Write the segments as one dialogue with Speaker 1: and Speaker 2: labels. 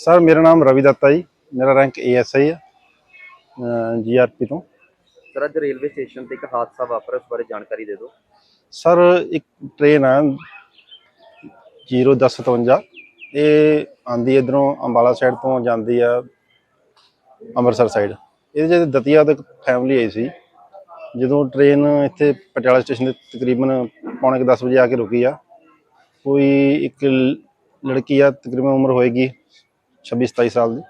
Speaker 1: Sir मेरा नाम रवि दत्ता जी। मेरा रैंक ए एस आई है।
Speaker 2: जी आर पी तो। सर अज रेलवे स्टेशन एक हादसा वापर उस बारे
Speaker 1: जानकारी दे दो। सर एक ट्रेन है। 01057 ਇਹ ਆਂਦੀ ਇਧਰੋਂ ਅੰਬਾਲਾ ਸਾਈਡ ਤੋਂ ਜਾਂਦੀ ਆ ਅੰਮ੍ਰਿਤਸਰ ਸਾਈਡ ਇਹਦੇ ਜਿਹੜੇ ਦਤੀਆ ਤੋਂ ਫੈਮਿਲੀ ਆਈ ਸੀ, ਜਦੋਂ ਟ੍ਰੇਨ ਇੱਥੇ ਪਟਿਆਲਾ ਸਟੇਸ਼ਨ ਦੇ ਤਕਰੀਬਨ ਪੌਣੇ ਕੁ 10 ਵਜੇ ਆ ਕੇ ਰੁਕੀ ਆ, ਕੋਈ ਇੱਕ ਲ- ਲੜਕੀ ਆ, ਤਕਰੀਬਨ ਉਮਰ ਹੋਏਗੀ 26 27 ਸਾਲ ਦੀ।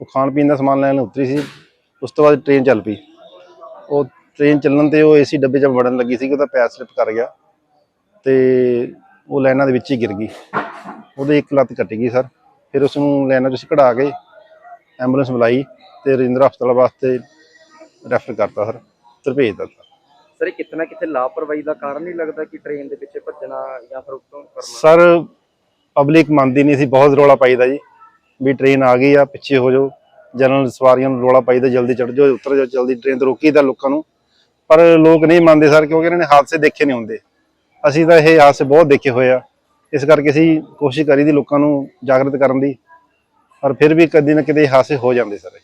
Speaker 1: ਉਹ ਖਾਣ ਪੀਣ ਦਾ ਸਮਾਨ ਲੈਣ ਉਤਰੀ ਸੀ, ਉਸ ਤੋਂ ਬਾਅਦ ਟ੍ਰੇਨ ਚੱਲ ਪਈ। ਉਹ ਟ੍ਰੇਨ ਚੱਲਣ ਤੇ ਉਹ ਏਸੀ ਡੱਬੇ 'ਚ ਵੜਨ ਲੱਗੀ ਸੀ ਉਹਦਾ ਪੈਰ ਸਲਿਪ ਕਰ ਗਿਆ। ਤੇ ਉਹ ਲਾਈਨਾਂ ਦੇ ਵਿੱਚ ਹੀ ਗਿਰ ਗਈ। ਉਹਦੇ ਇੱਕ ਲੱਤ ਕੱਟੀ ਗਈ ਸਰ। ਫਿਰ ਉਸ ਨੂੰ ਲਾਈਨਾਂ 'ਚੋਂ ਅਸੀਂ ਕਢਾ ਕੇ ਐਂਬੂਲੈਂਸ ਬੁਲਾਈ ਤੇ ਰਜਿੰਦਰਾ ਹਸਪਤਾਲ ਵਾਸਤੇ ਰੈਫਰ ਕਰਤਾ ਸਰ ਤੇ ਭੇਜ ਦਿੱਤਾ।
Speaker 2: ਸਰ ਇਹ ਕਿਤੇ ਨਾ ਕਿਤੇ ਲਾਪਰਵਾਹੀ ਦਾ ਕਾਰਨ ਨਹੀਂ ਲੱਗਦਾ ਕਿ ਟ੍ਰੇਨ ਦੇ ਪਿੱਛੇ ਭੱਜਣਾ ਜਾਂ ਫਿਰ ਉੱਤੋਂ ਕਰਨਾ?
Speaker 1: ਸਰ ਪਬਲਿਕ ਮੰਨਦੀ ਨਹੀਂ ਸੀ ਬਹੁਤ ਰੋਲਾ ਪਾਈਦਾ ਜੀ। ਵੀ ਟ੍ਰੇਨ ਆ ਗਈ ਆ ਪਿੱਛੇ ਹੋ ਜਾਓ। ਜਨਰਲ ਸਵਾਰੀਆਂ ਨੂੰ ਰੋਲਾ ਪਾਈਦਾ ਜਲਦੀ ਚੜ੍ਹ ਜਾਓ ਉਤਰ ਜਾਓ ਜਲਦੀ ਟ੍ਰੇਨ ਤੋਂ ਰੋਕੀਦਾ ਲੋਕਾਂ ਨੂੰ। ਪਰ ਲੋਕ ਨਹੀਂ ਮੰਨਦੇ ਸਰ ਕਿਉਂਕਿ ਇਹਨਾਂ ਨੇ ਹਾਦਸੇ ਦੇਖੇ ਨਹੀਂ ਹੁੰਦੇ। ਅਸੀਂ ਤਾਂ ਇਹ ਹਾਦਸੇ ਬਹੁਤ ਦੇਖੇ ਹੋਏ ਆ। ਇਸ ਕਰਕੇ ਅਸੀਂ ਕੋਸ਼ਿਸ਼ ਕਰੀ ਦੀ ਲੋਕਾਂ ਨੂੰ ਜਾਗਰਤ ਕਰਨ ਦੀ, ਪਰ ਫਿਰ ਵੀ ਕਦੀ ਨਾ ਕਿਤੇ ਹਾਦਸੇ ਹੋ ਜਾਂਦੇ ਸਰ।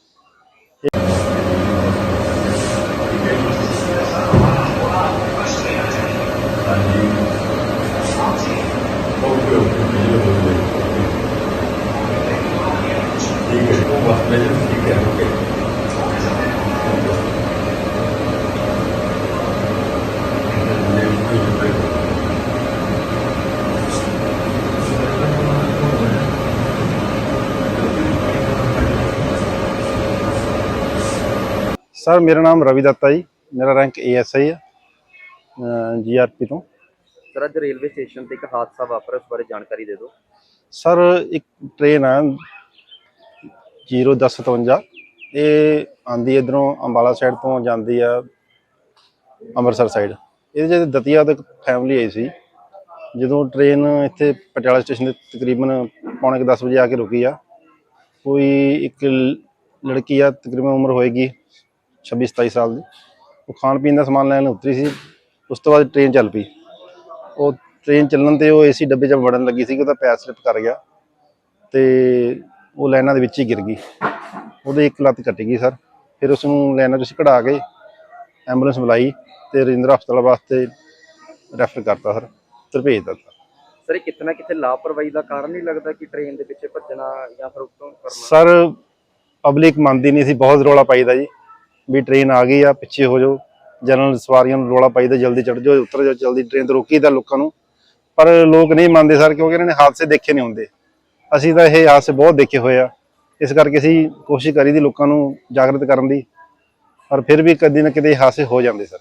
Speaker 1: ਸਰ ਮੇਰਾ ਨਾਮ ਰਵੀ ਦੱਤਾ ਜੀ। ਮੇਰਾ ਰੈਂਕ ਏਐਸਆਈ ਹੈ ਜੀਆਰਪੀ ਤੋਂ।
Speaker 2: ਸਰ ਅੱਜ ਰੇਲਵੇ ਸਟੇਸ਼ਨ ਤੇ ਇੱਕ ਹਾਦਸਾ ਵਾਪਰਿਆ ਉਸ ਬਾਰੇ ਜਾਣਕਾਰੀ ਦੇ ਦਿਓ।
Speaker 1: ਸਰ ਇੱਕ ਟ੍ਰੇਨ ਹੈ 01057 ਇਹ ਆਂਦੀ ਇਧਰੋਂ ਅੰਬਾਲਾ ਸਾਈਡ ਤੋਂ ਜਾਂਦੀ ਆ ਅੰਮ੍ਰਿਤਸਰ ਸਾਈਡ ਇਹਦੇ ਜਿਹੜੇ ਦਤੀਆ ਤੋਂ ਇੱਕ ਫੈਮਿਲੀ ਆਈ ਸੀ ਜਦੋਂ ਟ੍ਰੇਨ ਇੱਥੇ ਪਟਿਆਲਾ ਸਟੇਸ਼ਨ ਦੇ ਤਕਰੀਬਨ ਪੌਣੇ ਕੁ 10 ਵਜੇ ਆ ਕੇ ਰੁਕੀ ਆ। ਕੋਈ ਇੱਕ ਲੜਕੀ ਆ ਤਕਰੀਬਨ ਉਮਰ ਹੋਏਗੀ 26 27 ਸਾਲ ਦੀ। ਉਹ ਖਾਣ ਪੀਣ ਦਾ ਸਮਾਨ ਲੈਣ ਉਤਰੀ ਸੀ। ਉਸ ਤੋਂ ਬਾਅਦ ਟ੍ਰੇਨ ਚੱਲ ਪਈ। ਉਹ ਟ੍ਰੇਨ ਚੱਲਣ ਤੇ ਉਹ ਏਸੀ ਡੱਬੇ 'ਚ ਵੜਨ ਲੱਗੀ ਸੀ ਕਿ ਉਹਦਾ ਪੈਰ ਸਲਿਪ ਕਰ ਗਿਆ ਤੇ ਉਹ ਲਾਈਨਾਂ ਦੇ ਵਿੱਚ ਹੀ ਗਿਰ ਗਈ। ਉਹਦੇ ਇੱਕ ਲੱਤ ਕੱਟੀ ਗਈ ਸਰ। ਫਿਰ ਉਸ ਨੂੰ ਲਾਈਨਾਂ 'ਚੋਂ ਕਢਾ ਕੇ ਐਂਬੂਲੈਂਸ ਬੁਲਾਈ ਤੇ ਰਜਿੰਦਰਾ ਹਸਪਤਾਲ ਵਾਸਤੇ ਰੈਫਰ ਕਰਤਾ ਸਰ। ਤੇ ਭੇਜ ਦਿੱਤਾ।
Speaker 2: ਸਰ ਇਹ ਕਿਤੇ ਨਾ ਕਿਤੇ ਲਾਪਰਵਾਹੀ ਦਾ ਕਾਰਨ ਨਹੀਂ ਲੱਗਦਾ ਕਿ ਟ੍ਰੇਨ ਦੇ ਪਿੱਛੇ ਭੱਜਣਾ ਜਾਂ ਫਿਰ ਉੱਤੋਂ ਕਰਨਾ?
Speaker 1: ਸਰ ਪਬਲਿਕ ਮੰਨਦੀ ਨਹੀਂ ਸੀ। ਬਹੁਤ ਰੋਲਾ ਪਾਈਦਾ ਜੀ। ਵੀ ਟ੍ਰੇਨ ਆ ਗਈ ਆ, ਪਿੱਛੇ ਹੋ ਜਾਓ। ਜਨਰਲ ਸਵਾਰੀਆਂ ਨੂੰ ਰੋਲਾ ਪਾਈਦਾ ਜਲਦੀ ਚੜ੍ਹ ਜਾਓ, ਉਤਰ ਜਾਓ, ਜਲਦੀ ਟ੍ਰੇਨ ਤੋਂ ਰੋਕੀਦਾ ਲੋਕਾਂ ਨੂੰ। ਪਰ ਲੋਕ ਨਹੀਂ ਮੰਨਦੇ ਸਰ, ਕਿਉਂਕਿ ਇਹਨਾਂ ਨੇ ਹਾਦਸੇ ਦੇਖੇ ਨਹੀਂ ਹੁੰਦੇ। ਅਸੀਂ ਤਾਂ ਇਹ ਹਾਦਸੇ ਬਹੁਤ ਦੇਖੇ ਹੋਏ ਆ। ਇਸ ਕਰਕੇ ਅਸੀਂ ਕੋਸ਼ਿਸ਼ ਕਰੀ ਦੀ ਲੋਕਾਂ ਨੂੰ ਜਾਗਰਤ ਕਰਨ ਦੀ। ਪਰ ਫਿਰ ਵੀ ਕਦੀ ਨਾ ਕਿਤੇ ਹਾਦਸੇ ਹੋ ਜਾਂਦੇ ਸਰ।